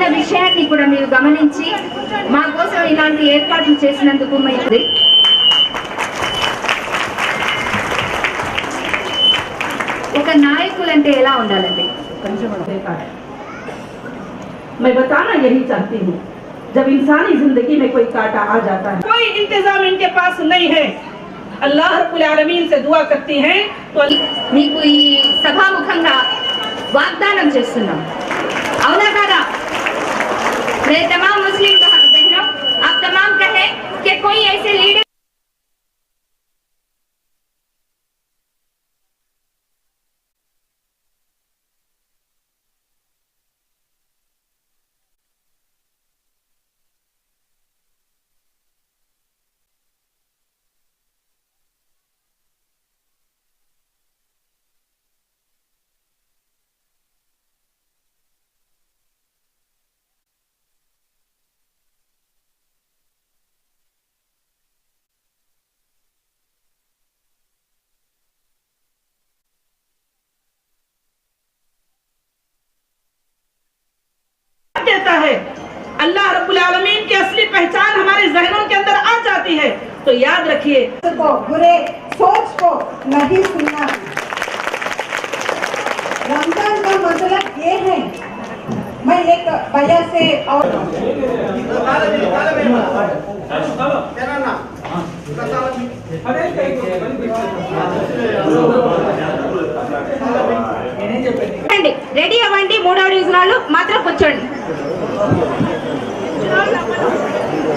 కూడా మీరు గమనించి మా కోసం ఇలాంటి ఏర్పాట్లు చేసినందుకు మీరు ఒక నాయకులు అంటే ఎలా ఉండాలండి मैं बताना यही चाहती हूँ जब इंसानी जिंदगी में कोई कांटा आ जाता है कोई इंतजाम इनके पास नहीं है अल्लाह रब्बुल आलमीन से दुआ करती हैं तो अल्लाह మీకు ఈ సభాముఖంగా వాగ్దానం చేస్తున్నాం అవునా కాదా मैं तमाम मुस्लिम देता है अल्लाह रब्बुल आलमीन की असली पहचान हमारे जहनों के अंदर आ जाती है तो याद रखिए को बुरे सोच को नहीं सुनना रमजान का मतलब ये है मैं एक भैया से और రండి రెడీ అవ్వండి మూడో డివిజన్ వాళ్ళు మాత్రం కూర్చోండి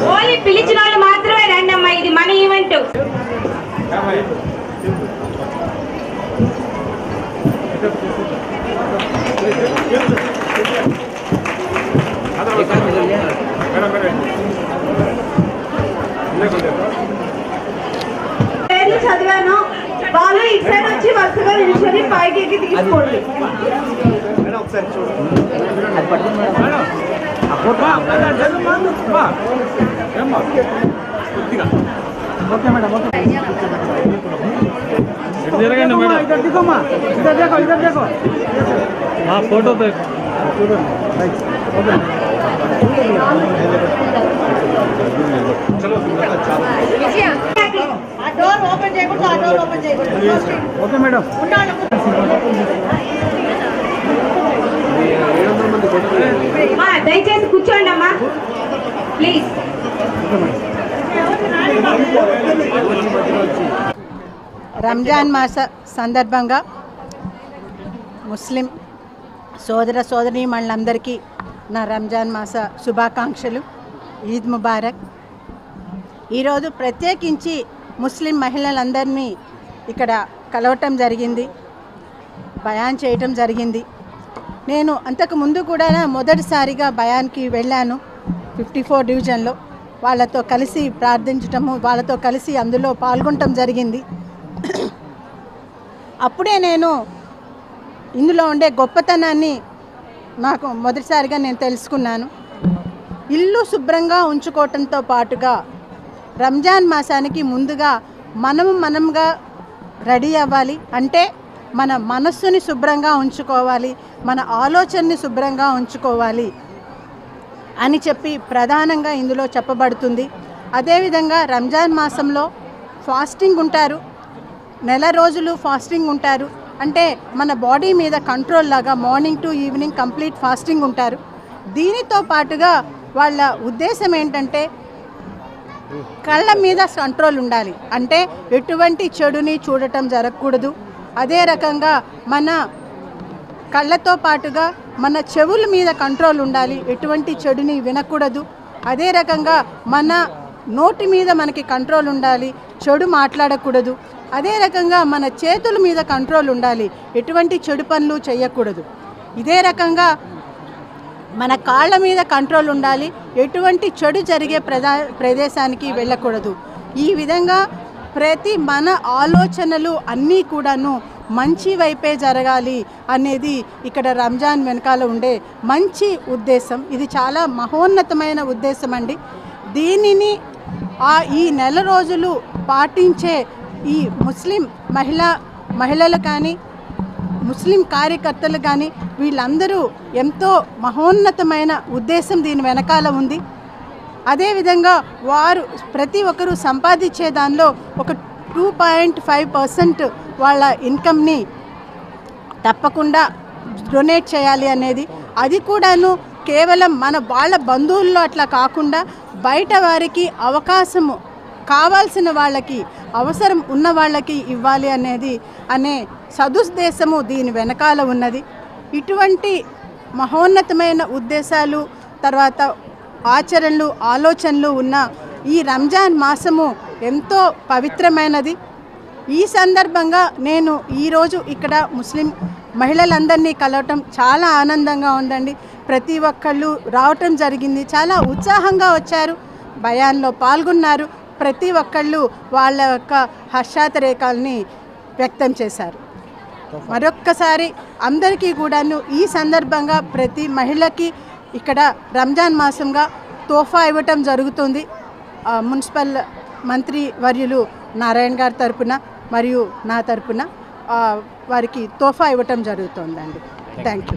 ఓన్లీ పిలిచిన వాళ్ళు మాత్రమే రండి అమ్మా ఇది మన ఈవెంట్. చదివాను. వాళ్ళు ఇటు సైడ్ వచ్చి వరుసగా నిల్చొని పైకి ఎక్కి తీసుకోండి జరగండి మేడం ఇద్దరు దిగమ్మా ఇద్దరు దేకో ఇద్దరు ఫోటో ఓకే మేడం. అమ్మా, దయచేసి కూర్చోండి అమ్మా. ప్లీజ్ రంజాన్ మాస సందర్భంగా ముస్లిం సోదర సోదరీమణులందరికీ నా రంజాన్ మాస శుభాకాంక్షలు. ఈద్ ముబారక్. ఈరోజు ప్రత్యేకించి ముస్లిం మహిళలందరినీ ఇక్కడ కలవటం జరిగింది. బయాన్ చేయటం జరిగింది. నేను అంతకు ముందు కూడా మొదటిసారిగా భయానికి వెళ్ళాను ఫిఫ్టీ ఫోర్ డివిజన్లో. వాళ్ళతో కలిసి ప్రార్థించటము వాళ్ళతో కలిసి అందులో పాల్గొనటం జరిగింది. అప్పుడే నేను ఇందులో ఉండే గొప్పతనాన్ని నాకు మొదటిసారిగా నేను తెలుసుకున్నాను. ఇల్లు శుభ్రంగా ఉంచుకోవటంతో పాటుగా రంజాన్ మాసానికి ముందుగా మనము మనంగా రెడీ అవ్వాలి. అంటే మన మనస్సుని శుభ్రంగా ఉంచుకోవాలి మన ఆలోచనని శుభ్రంగా ఉంచుకోవాలి అని చెప్పి ప్రధానంగా ఇందులో చెప్పబడుతుంది. అదేవిధంగా రంజాన్ మాసంలో ఫాస్టింగ్ ఉంటారు నెల రోజులు ఫాస్టింగ్ ఉంటారు. అంటే మన బాడీ మీద కంట్రోల్ లాగా morning to evening complete fasting ఉంటారు. దీనితో పాటుగా వాళ్ళ ఉద్దేశం ఏంటంటే కళ్ళ మీద కంట్రోల్ ఉండాలి. అంటే ఎటువంటి చెడుని చూడటం జరగకూడదు. అదే రకంగా మన కళ్ళతో పాటుగా మన చెవుల మీద కంట్రోల్ ఉండాలి. ఎటువంటి చెడుని వినకూడదు. అదే రకంగా మన నోటి మీద మనకి కంట్రోల్ ఉండాలి. చెడు మాట్లాడకూడదు. అదే రకంగా మన చేతుల మీద కంట్రోల్ ఉండాలి. ఎటువంటి చెడు పనులు చేయకూడదు. ఇదే రకంగా మన కాళ్ళ మీద కంట్రోల్ ఉండాలి. ఎటువంటి చెడు జరిగే ప్రదా ప్రదేశానికి వెళ్ళకూడదు. ఈ విధంగా ప్రతి మన ఆలోచనలు అన్నీ కూడాను మంచి వైపే జరగాలి అనేది ఇక్కడ రంజాన్ వెనకాల ఉండే మంచి ఉద్దేశం. ఇది చాలా మహోన్నతమైన ఉద్దేశం అండి. దీనిని ఆ ఈ నెల రోజులు పాటించే ఈ ముస్లిం మహిళ మహిళలు కానీ ముస్లిం కార్యకర్తలు కానీ వీళ్ళందరూ ఎంతో మహోన్నతమైన ఉద్దేశం దీని వెనకాల ఉంది. అదేవిధంగా వారు ప్రతి ఒక్కరూ సంపాదించే దానిలో ఒక టూ పాయింట్ ఫైవ్ పర్సెంట్ వాళ్ళ ఇన్కమ్ని తప్పకుండా డొనేట్ చేయాలి అనేది. అది కూడాను కేవలం మన వాళ్ళ బంధువుల్లో అట్లా కాకుండా బయట వారికి అవకాశము కావాల్సిన వాళ్ళకి అవసరం ఉన్న వాళ్ళకి ఇవ్వాలి అనేది అనే సదుద్దేశము దీని వెనకాల ఉన్నది. ఇటువంటి మహోన్నతమైన ఉద్దేశాలు తర్వాత ఆచరణలు ఆలోచనలు ఉన్న ఈ రంజాన్ మాసము ఎంతో పవిత్రమైనది. ఈ సందర్భంగా నేను ఈరోజు ఇక్కడ ముస్లిం మహిళలందరినీ కలవటం చాలా ఆనందంగా ఉందండి. ప్రతి ఒక్కళ్ళు రావటం జరిగింది. చాలా ఉత్సాహంగా వచ్చారు. భయాల్లో పాల్గొన్నారు. ప్రతి ఒక్కళ్ళు వాళ్ళ యొక్క హర్షాతరేకాల్ని వ్యక్తం చేశారు. మరొక్కసారి అందరికీ కూడాను ఈ సందర్భంగా ప్రతి మహిళకి ఇక్కడ రంజాన్ మాసంగా తోఫా ఇవ్వటం జరుగుతుంది. మున్సిపల్ మంత్రి వర్యులు నారాయణ గారి తరపున మరియు నా తరపున వారికి తోఫా ఇవ్వటం జరుగుతుందండి. Thank you.